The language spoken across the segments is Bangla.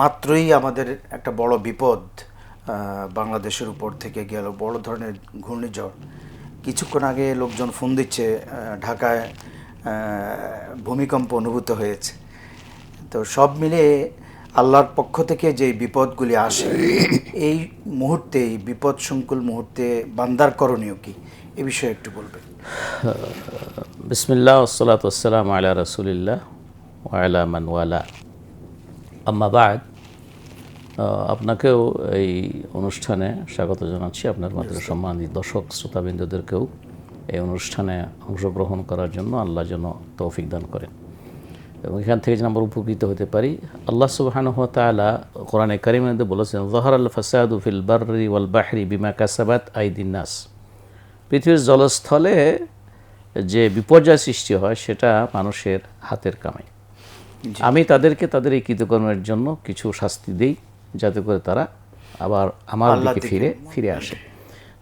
মাত্রই আমাদের একটা বড় বিপদ বাংলাদেশের উপর থেকে গেল, বড় ধরনের ঘূর্ণিঝড়। কিছুক্ষণ আগে লোকজন ফোন দিচ্ছে ঢাকায় ভূমিকম্প অনুভূত হয়েছে। তো সব মিলে আল্লাহর পক্ষ থেকে যে বিপদগুলি আসে, এই মুহূর্তে এই বিপদ সংকুল মুহূর্তে বান্দার করণীয় কি? এ বিষয়ে একটু বলবেন। বিসমিল্লাহ ওসলাত ওসালাম আলা রসুলিল্লাহ ওয়ালা। মানওয়ালা আম্মাবাদ আপনাকেও এই অনুষ্ঠানে স্বাগত জানাচ্ছি। আপনার মাত্র সম্মানিত দর্শক শ্রোতাবিন্দুদেরকেও এই অনুষ্ঠানে অংশগ্রহণ করার জন্য আল্লাহ যেন তৌফিক দান করেন। এবং এখান থেকে যেন আমরা উপকৃত হতে পারি আল্লাহ সুবাহানহ তালা কোরআনে কারিমে বলেছেন জহর আল ফাসাদু ফিল বার্রি ওয়াল বাহরি বিমা কাসাবাত আইদিন নাস। পৃথিবীর জলস্থলে যে বিপর্যয় সৃষ্টি হয় সেটা মানুষের হাতের কামাই। আমি তাদেরকে তাদের এই কৃতকর্মের জন্য কিছু শাস্তি দেই। যাতে করে তারা আবার আমার দিকে ফিরে ফিরে আসে।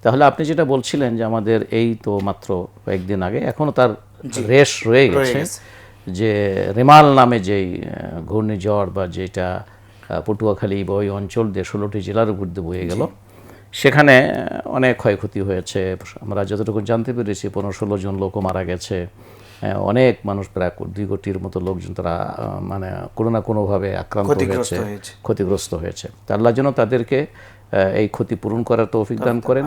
তাহলে আপনি যেটা বলছিলেন যে আমাদের এই তো মাত্র কয়েকদিন আগে এখনও তার রেশ রয়ে গেছে যে রেমাল নামে যেই ঘূর্ণিঝড় বা যেটা পটুয়াখালী বা ওই অঞ্চল দিয়ে ষোলোটি জেলার উপর দিয়ে বয়ে গেল। সেখানে অনেক ক্ষয়ক্ষতি হয়েছে। আমরা যতটুকু জানতে পেরেছি পনেরো ষোলো জন লোকও মারা গেছে। অনেক মানুষ প্রায় দুই কোটির মতো লোকজন তারা মানে কোনো না কোনোভাবে আক্রান্ত হয়েছে। ক্ষতিগ্রস্ত হয়েছে। আল্লাহ যেন তাদেরকে এই ক্ষতি পূরণ করার তৌফিক দান করেন।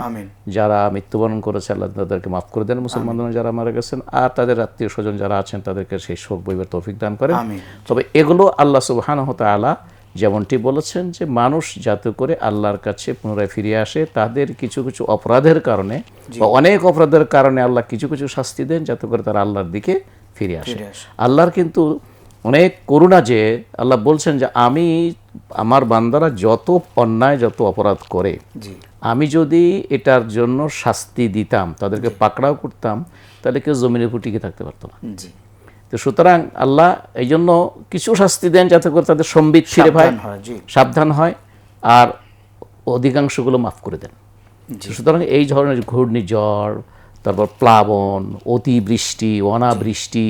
যারা মৃত্যুবরণ করেছে আল্লাহ তাদেরকে মাফ করে দেন। মুসলমান যারা মারা গেছেন আর তাদের আত্মীয় স্বজন যারা আছেন তাদেরকে সেই শোক বইবার তৌফিক দান করেন। তবে এগুলো আল্লাহ সুবাহানহ তালা যেমনটি বলেছেন যে মানুষ যাতে করে আল্লাহর কাছে পুনরায় ফিরে আসে তাদের কিছু কিছু অপরাধের কারণে বা অনেক অপরাধের কারণে আল্লাহ কিছু কিছু শাস্তি দেন যাতে করে তারা আল্লাহর দিকে ফিরে আসে। আল্লাহর কিন্তু অনেক করুণা যে আল্লাহ বলছেন যে আমি আমার বান্দারা যত অন্যায় যত অপরাধ করে আমি যদি এটার জন্য শাস্তি দিতাম তাদেরকে পাকড়াও করতাম তাহলে কেউ জমিনের উপর টিকে থাকতে পারতো না। তো সুতরাং আল্লাহ এই জন্য কিছু শাস্তি দেন যাতে করে তাদের সম্বিত ফিরে পায়। সাবধান হয়, সাবধান হয় আর অধিকাংশগুলো মাফ করে দেন। সুতরাং এই ধরনের ঘূর্ণিঝড় তারপর প্লাবন অতিবৃষ্টি অনাবৃষ্টি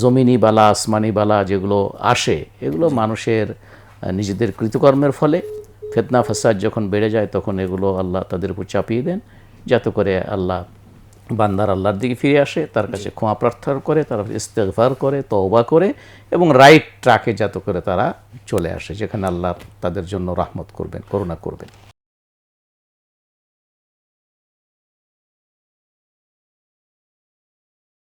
জমিনি বালা আসমানি বালা যেগুলো আসে এগুলো মানুষের নিজেদের কৃতকর্মের ফলে ফেতনা ফাসাদ যখন বেড়ে যায় তখন এগুলো আল্লাহ তাদের উপর চাপিয়ে দেন যাতে করে আল্লাহ বান্দার আল্লাহর দিকে ফিরে আসে তার কাছে ক্ষমা প্রার্থনা করে তারা ইস্তেকভার করে তওবা করে এবং রাইট ট্রাকে যাতে করে তারা চলে আসে যেখানে আল্লাহ তাদের জন্য রাহমত করবেন করুণা করবেন।